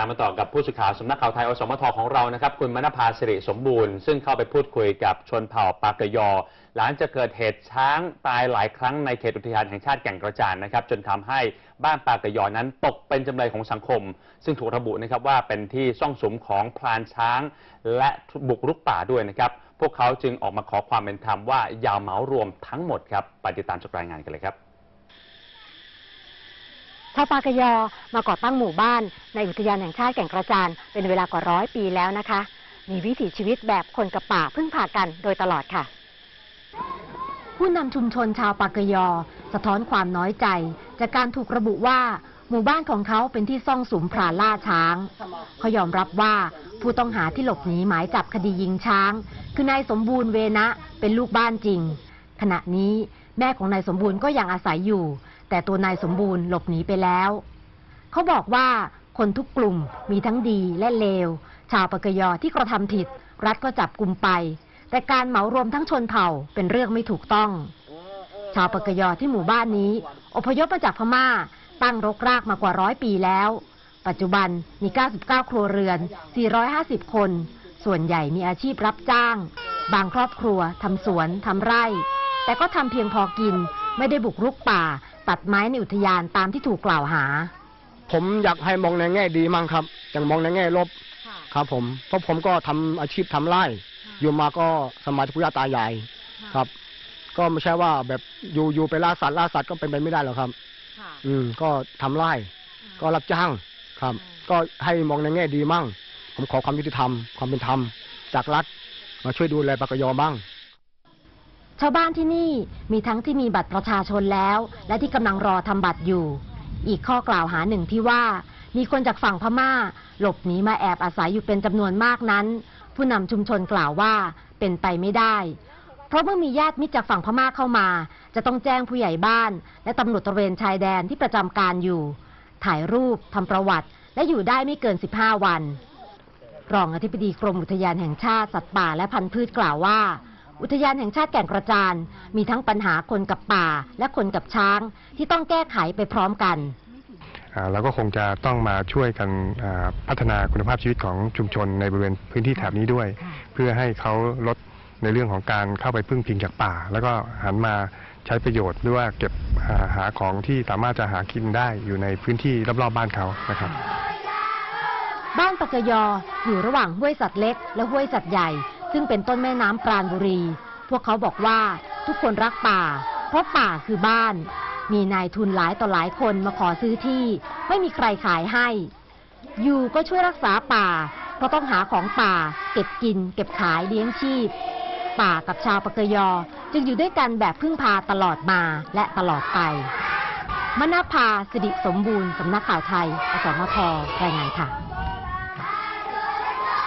ตามมาต่อกับผู้สื่อข่าวสำนักข่าวไทยอสมทของเรานะครับ คุณมณภาสิริสมบูรณ์ซึ่งเข้าไปพูดคุยกับชนเผ่าปากะยอ หลังจากเกิดเหตุช้างตายหลายครั้งในเขตอุทยานแห่งชาติแก่งกระจานนะครับ จนทำให้บ้านปากะยอนั้นตกเป็นจำเลยของสังคม ซึ่งถูกระบุนะครับว่าเป็นที่ซ่องสุมของพรานช้าง และบุกรุกป่าด้วยนะครับ พวกเขาจึงออกมาขอความเป็นธรรมว่าอย่าเหมารวมทั้งหมดครับไปติดตามจากรายงานกันเลยครับ ชาวปากยอมาก่อตั้งหมู่บ้าน ในอุทยานแห่งชาติแก่งกระจานเป็นเวลากว่าร้อยปีแล้วนะคะ มีวิถีชีวิตแบบคนกับป่าพึ่งพากันโดยตลอดค่ะ ผู้นำชุมชนชาวปากยอ สะท้อนความน้อยใจ จากการถูกระบุว่า หมู่บ้านของเขาเป็นที่ซ่องสุมพรานล่าช้างเขายอมรับว่าผู้ต้องหาที่หลบหนีหมายจับคดียิงช้าง คือนายสมบูรณ์เวนะเป็นลูกบ้านจริง ขณะนี้แม่ของนายสมบูรณ์ก็ยังอาศัยอยู่ แต่ตัวนายสมบูรณ์หลบหนีไปแล้ว เขาบอกว่าคนทุกกลุ่มมีทั้งดีและเลว ชาวปากยอที่กระทำผิด รัฐก็จับกลุ่มไป แต่การเหมารวมทั้งชนเผ่าเป็นเรื่องไม่ถูกต้อง ชาวปากยอที่หมู่บ้านนี้ อพยพมาจากพม่า ตั้งรกรากมากว่าร้อยปีแล้ว ปัจจุบันมี 99 ครัวเรือน 450 คน ส่วนใหญ่มีอาชีพรับจ้าง บางครอบครัวทำสวนทำไร่ แต่ก็ทำเพียงพอกินไม่ได้บุกรุกป่า ตัดไม้ในอุทยานตามที่ถูกกล่าวหา ผมอยากให้มองในแง่ดีมั่งครับอย่างมองในแง่ลบครับ ผมเพราะผมก็ทำอาชีพทำไร่อยู่มาก็สมัยปู่ย่าตายายครับ ก็ไม่ใช่ว่าแบบอยู่อยู่ไปล่าสัตว์ล่าสัตว์ก็เป็นไปไม่ได้หรอกครับอืมก็ทำไร่ก็รับจ้างครับ ก็ให้มองในแง่ดีมั่ง ผมขอความยุติธรรมความเป็นธรรมจากรัฐมาช่วยดูแลปากกยอบ้าง ชาวบ้านที่นี่มีทั้งที่มีบัตรประชาชนแล้ว และที่กำลังรอทำบัตรอยู่ อีกข้อกล่าวหาหนึ่งที่ว่า มีคนจากฝั่งพม่า หลบหนีมาแอบอาศัยอยู่เป็นจำนวนมากนั้น ผู้นำชุมชนกล่าวว่าเป็นไปไม่ได้ เพราะเมื่อมีญาติมิตรจากฝั่งพม่าเข้ามา จะต้องแจ้งผู้ใหญ่บ้าน และตำรวจตระเวนชายแดนที่ประจำการอยู่ ถ่ายรูปทำประวัติ และอยู่ได้ไม่เกิน 15 วัน รองอธิบดีกรมอุทยานแห่งชาติสัตว์ป่าและพันธุ์พืชกล่าวว่า อุทยานแห่งชาติแก่งกระจาน มีทั้งปัญหาคนกับป่า และคนกับช้าง ที่ต้องแก้ไขไปพร้อมกันอ่าเราก็คงจะต้องมาช่วยกันอ่าพัฒนาคุณภาพชีวิตของชุมชนในบริเวณพื้นที่แถบนี้ด้วย เพื่อให้เขาลดในเรื่องของการเข้าไปพึ่งพิงจากป่า แล้วก็หันมาใช้ประโยชน์หรือว่าเก็บหาหาของที่สามารถจะหากินได้อยู่ในพื้นที่รอบๆบ้านเขานะครับ บ้านปากยออยู่ระหว่างห้วยสัตว์เล็ก และห้วยสัตว์ใหญ่ ซึ่งเป็นต้นแม่น้ำปราณบุรี พวกเขาบอกว่าทุกคนรักป่า เพราะป่าคือบ้าน มีนายทุนหลายต่อหลายคนมาขอซื้อที่ ไม่มีใครขายให้ อยู่ก็ช่วยรักษาป่า เพราะต้องหาของป่า เก็บกิน เก็บขายเลี้ยงชีพ ป่ากับชาวปากยอ จึงอยู่ด้วยกันแบบพึ่งพาตลอดมาและตลอดไปมณภาสิริสมบูรณ์ สำนักข่าวไทยอสมทรายงานค่ะ